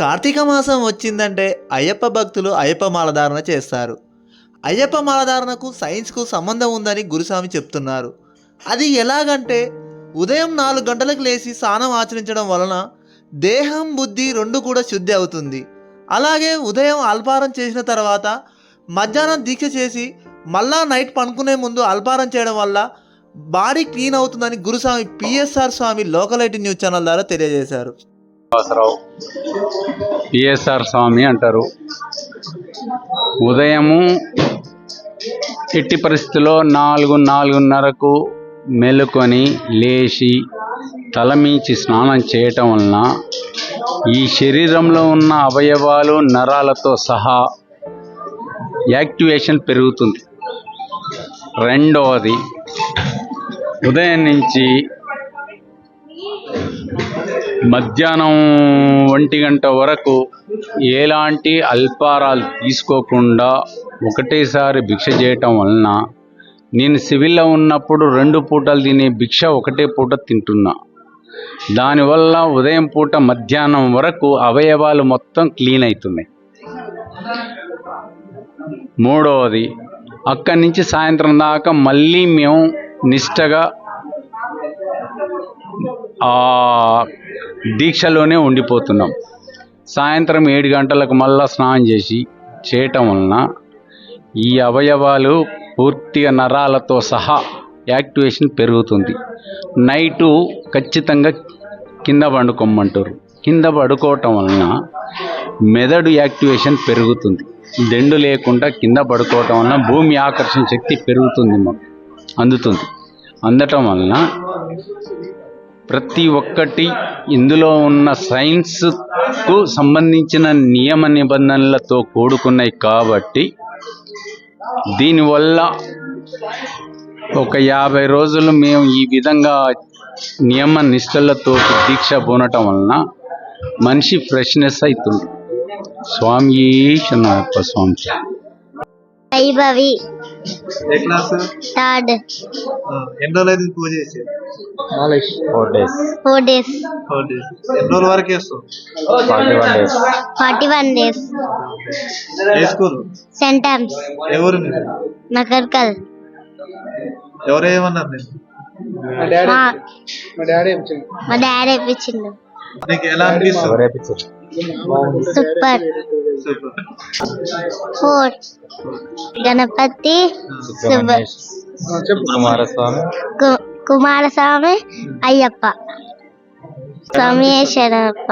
కార్తీక మాసం వచ్చిందంటే అయ్యప్ప భక్తులు అయ్యప్ప మాలధారణ చేస్తారు. అయ్యప్ప మాలధారణకు సైన్స్కు సంబంధం ఉందని గురుస్వామి చెప్తున్నారు. అది ఎలాగంటే ఉదయం నాలుగు గంటలకు లేచి స్నానం ఆచరించడం వలన దేహం బుద్ధి రెండు కూడా శుద్ధి అవుతుంది. అలాగే ఉదయం అల్పారం చేసిన తర్వాత మధ్యాహ్నం దీక్ష చేసి మళ్ళా నైట్ పనుకునే ముందు అల్పారం చేయడం వల్ల బాడీ క్లీన్ అవుతుందని Guruswamy PSR Swamy locality news channel ద్వారా తెలియజేశారు. శ్రీనివాసరావు. పిఎస్ఆర్ స్వామి అంటారు. ఉదయము ఎట్టి పరిస్థితుల్లో నాలుగు నాలుగున్నరకు మెలుకొని లేచి తలమించి స్నానం చేయటం వలన ఈ శరీరంలో ఉన్న అవయవాలు నరాలతో సహా యాక్టివేషన్ పెరుగుతుంది. రెండవది ఉదయం నుంచి మధ్యాహ్నం ఒంటి గంట వరకు ఎలాంటి అల్పారాలు తీసుకోకుండా ఒకటేసారి భిక్ష చేయటం వలన నేను సివిల్లో ఉన్నప్పుడు రెండు పూటలు తినే భిక్ష ఒకటే పూట తింటున్నా. దానివల్ల ఉదయం పూట మధ్యాహ్నం వరకు అవయవాలు మొత్తం క్లీన్ అవుతున్నాయి మూడవది అక్కడి నుంచి సాయంత్రం దాకా మళ్ళీ మేము నిష్టగా దీక్షలోనే ఉండిపోతున్నాం. సాయంత్రం ఏడు గంటలకు మళ్ళా స్నానం చేసి చేయటం వలన ఈ అవయవాలు పూర్తిగా నరాలతో సహా యాక్టివేషన్ పెరుగుతుంది. నైటు ఖచ్చితంగా కింద పండుకోమంటారు. కింద పడుకోవటం వలన మెదడు యాక్టివేషన్ పెరుగుతుంది. దెండు లేకుండా కింద పడుకోవటం వలన భూమి ఆకర్షణ శక్తి పెరుగుతుంది మాకు అందుతుంది. అందటం వలన ప్రతి ఒక్కటి ఇందులో ఉన్న సైన్స్కు సంబంధించిన నియమ నిబంధనలతో కూడుకున్నాయి కాబట్టి దీనివల్ల ఒక యాభై రోజులు మేము ఈ విధంగా నియమ నిష్టలతో దీక్ష పూనటం వలన మనిషి ఫ్రెష్నెస్ అవుతుంది స్వామి స్వామి. వైభవి. థర్డ్. ఎన్ని రోజులు పూజ చేసి ఫోర్ డేస్ ఫోర్ డేస్ ఎన్ని రోజుల వరకు చేస్తావు? Forty one days forty one days ఏ స్కూల్? సెంట్ టైమ్స్ ఏ ఊరు మీరు నకర్కల్ ఎవరు ఏమన్నారు నేను మా మా డాడీ ఇప్పించిండు నీకు ఎలా అనిపిస్తుంది? సూపర్ సూపర్ ఫోర్ గణపతి శుభ కుమారస్వామి కు- కుమారస్వామి అయ్యప్ప స్వామి శరణప్ప